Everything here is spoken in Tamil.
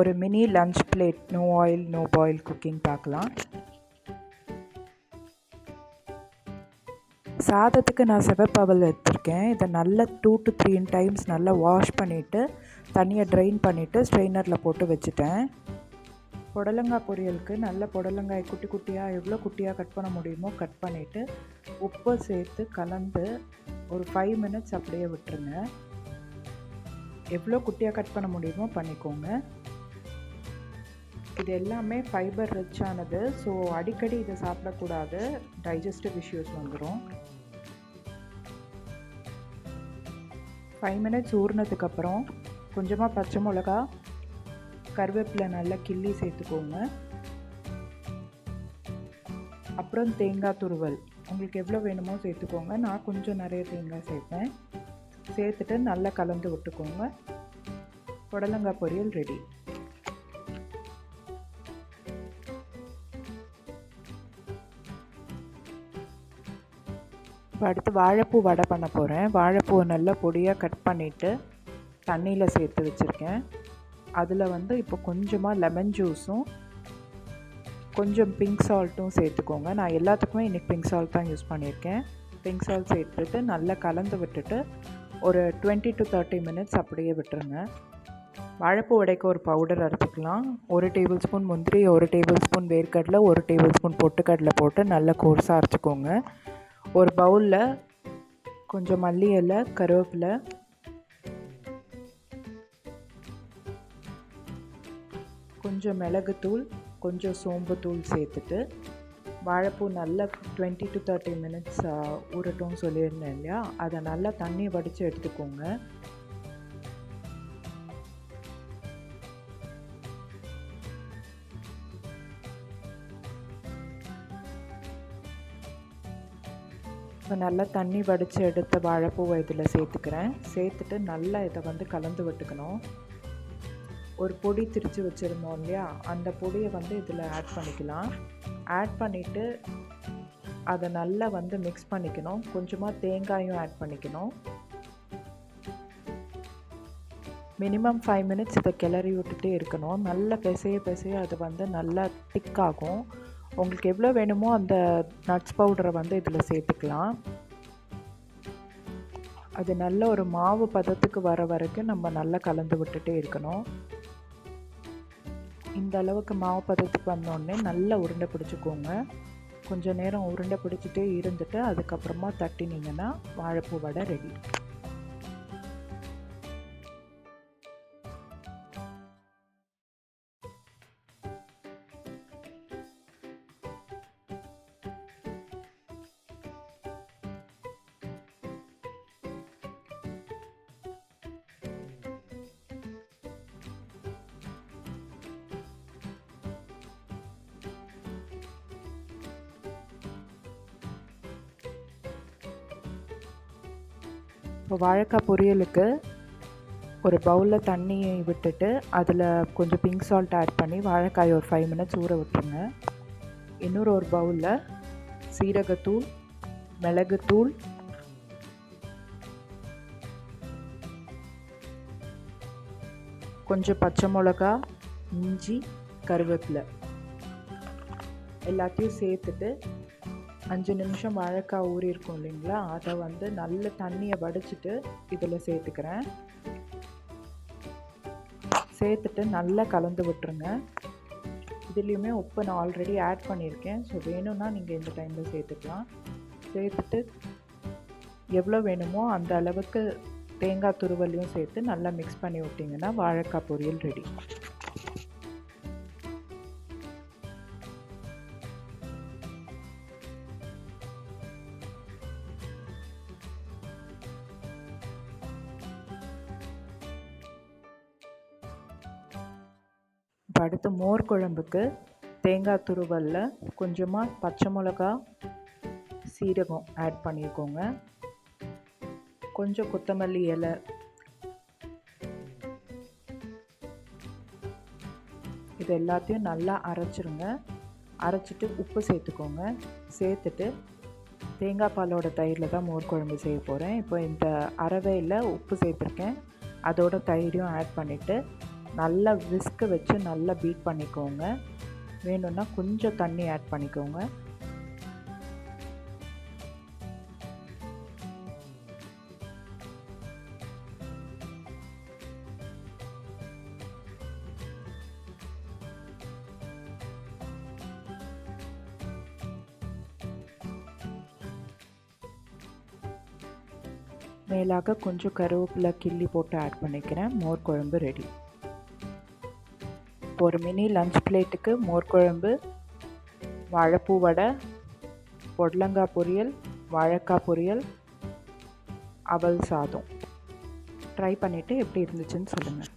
ஒரு mini lunch plate no oil no boil cooking பார்க்கலாம். சாதத்துக்கு நான் சிவப்பவல் எடுத்திருக்கேன். இதை நல்லா டூ டு த்ரீ டைம்ஸ் நல்லா வாஷ் பண்ணிவிட்டு தண்ணியை ட்ரைன் பண்ணிவிட்டு ஸ்ட்ரெயினரில் போட்டு வச்சுட்டேன். புடலங்காய் பொரியலுக்கு நல்ல புடலங்காய் குட்டி குட்டியாக எவ்வளோ குட்டியாக கட் பண்ண முடியுமோ கட் பண்ணிவிட்டு உப்பு சேர்த்து கலந்து ஒரு ஃபைவ் மினிட்ஸ் அப்படியே விட்டுருங்க. எவ்வளோ குட்டியாக கட் பண்ண முடியுமோ பண்ணிக்கோங்க. இது எல்லாமே ஃபைபர் ரிச் ஆனது. ஸோ அடிக்கடி இதை சாப்பிடக்கூடாது. டைஜஸ்டிவ் இஷ்யூஸ் வந்துடும் ஃபைவ் மினிட்ஸ் ஊறினதுக்கப்புறம் கொஞ்சமாக பச்சை மிளகா கருவேப்பிலை நல்லா கிள்ளி சேர்த்துக்கோங்க. அப்புறம் தேங்காய் துருவல். உங்களுக்கு எவ்வளோ வேணுமோ சேர்த்துக்கோங்க. நான் கொஞ்சம் நிறைய தேங்காய் சேர்ப்பேன். சேர்த்துட்டு நல்லா கலந்து விட்டுக்கோங்க. புடலங்காய் பொரியல் ரெடி இப்போ அடுத்து வாழைப்பூ வடை பண்ண போகிறேன் வாழைப்பூவை நல்லா பொடியாக கட் பண்ணிவிட்டு தண்ணியில் சேர்த்து வச்சுருக்கேன். அதில் வந்து இப்போ கொஞ்சமாக லெமன் ஜூஸும் கொஞ்சம் பிங்க் சால்ட்டும் சேர்த்துக்கோங்க. நான் எல்லாத்துக்குமே இன்றைக்கி பிங்க் சால்ட் தான் யூஸ் பண்ணியிருக்கேன். பிங்க் சால்ட் சேர்த்துட்டு நல்லா கலந்து விட்டுட்டு ஒரு டுவெண்ட்டி டு தேர்ட்டி மினிட்ஸ் அப்படியே விட்டுருங்க. வாழைப்பூ உடைக்க ஒரு பவுடர் அரைச்சிக்கலாம். ஒரு டேபிள் ஸ்பூன் முந்திரி ஒரு டேபிள் ஸ்பூன் வேர்க்கடலை ஒரு டேபிள் ஸ்பூன் பொட்டுக்கடலை போட்டு நல்லா கோர்ஸாக அரைச்சிக்கோங்க. ஒரு பவுலில் கொஞ்சம் மல்லி இலை கருவேப்பிலை. கொஞ்சம் மிளகுத்தூள் கொஞ்சம் சோம்புத்தூள் சேர்த்துட்டு வாழைப்பூ நல்லா டுவெண்ட்டி டு தேர்ட்டி மினிட்ஸ் ஊறட்டும் சொல்லியிருந்தேன் இல்லையா? அதை நல்லா தண்ணி வடித்து எடுத்துக்கோங்க. இப்போ நல்லா தண்ணி வடித்து எடுத்த வாழைப்பூவை இதில் சேர்த்துக்கிறேன். சேர்த்துட்டு நல்லா இதை வந்து கலந்து விட்டுக்கணும். ஒரு பொடி திரித்து வச்சுருந்தோம் இல்லையா? அந்த பொடியை வந்து இதில் ஆட் பண்ணிக்கலாம். ஆட் பண்ணிவிட்டு அதை நல்லா வந்து மிக்ஸ் பண்ணிக்கணும். கொஞ்சமாக தேங்காயும் ஆட் பண்ணிக்கணும். மினிமம் ஃபைவ் மினிட்ஸ் இதை கிளறி விட்டுட்டே இருக்கணும். நல்லா பிசைய பிசைய அது வந்து நல்லா திக்காகும் உங்களுக்கு எவ்வளோ வேணுமோ அந்த நட்ஸ் பவுடரை வந்து இதில் சேர்த்துக்கலாம். அது நல்ல ஒரு மாவு பதத்துக்கு வர வரைக்கும் நம்ம நல்லா கலந்து விட்டுட்டே இருக்கணும். இந்த அளவுக்கு மாவு பதத்துக்கு வந்தோடனே நல்லா உருண்டை பிடிச்சிக்கோங்க. கொஞ்சம் நேரம் உருண்டை பிடிச்சிட்டே இருந்துட்டு அதுக்கப்புறமா தட்டினீங்கன்னா வாழைப்பூ வடை ரெடி இப்போ வாழைக்காய் பொரியலுக்கு ஒரு பவுலில் தண்ணி விட்டுட்டு அதில் கொஞ்சம் பிங்க் சால்ட் ஆட் பண்ணி வாழைக்காய் ஒரு ஃபைவ் மினிட்ஸ் ஊற விட்டுருங்க. இன்னொரு ஒரு பவுலில் சீரகத்தூள் மிளகுத்தூள் கொஞ்சம் பச்சை மிளகா இஞ்சி கருவேப்பிலை. எல்லாத்தையும் சேர்த்துட்டு அஞ்சு நிமிஷம் வாழைக்காய் ஊறி இருக்கும் இல்லைங்களா? அதை வந்து நல்ல தண்ணியை வடிச்சிட்டு இதில் சேர்த்துக்கிறேன். சேர்த்துட்டு நல்லா கலந்து விட்டுருங்க. இதுலேயுமே உப்பு நான் ஆல்ரெடி ஆட் பண்ணியிருக்கேன். ஸோ வேணும்னா நீங்கள் இந்த டைமில் சேர்த்துக்கலாம். சேர்த்துட்டு எவ்வளோ வேணுமோ அந்த அளவுக்கு தேங்காய் துருவலையும் சேர்த்து நல்லா மிக்ஸ் பண்ணி விட்டிங்கன்னா வாழைக்காய் பொரியல் ரெடி இப்போ அடுத்து மோர் குழம்புக்கு தேங்காய் துருவலில் கொஞ்சமாக பச்சை மிளகா சீரகம் ஆட் பண்ணியிருக்கோங்க கொஞ்சம் கொத்தமல்லி இலை. இது எல்லாத்தையும் நல்லா அரைச்சிருங்க. அரைச்சிட்டு உப்பு சேர்த்துக்கோங்க. சேர்த்துட்டு தேங்காய் பாலோட தயிரில் தான் மோர் குழம்பு செய்ய போகிறேன் இப்போ இந்த அரவையில் உப்பு சேர்த்துருக்கேன். அதோட தயிரையும் ஆட் பண்ணிவிட்டு நல்லா விஸ்க்கு வச்சு நல்லா பீட் பண்ணிக்கோங்க. வேணும்னா கொஞ்சம் தண்ணி ஆட் பண்ணிக்கோங்க. மேலாக கொஞ்சம் கருவேப்பிலை கிள்ளி போட்டு ஆட் பண்ணிக்கிறேன். மோர் குழம்பு ரெடி ஒரு மினி லஞ்ச் பிளேட்டுக்கு மோர் குழம்பு வாழைப்பூ வடை பொடலங்காய் பொரியல் வாழைக்காய் பொரியல் அவல் சாதம். ட்ரை பண்ணிவிட்டு எப்படி இருந்துச்சுன்னு சொல்லுங்கள்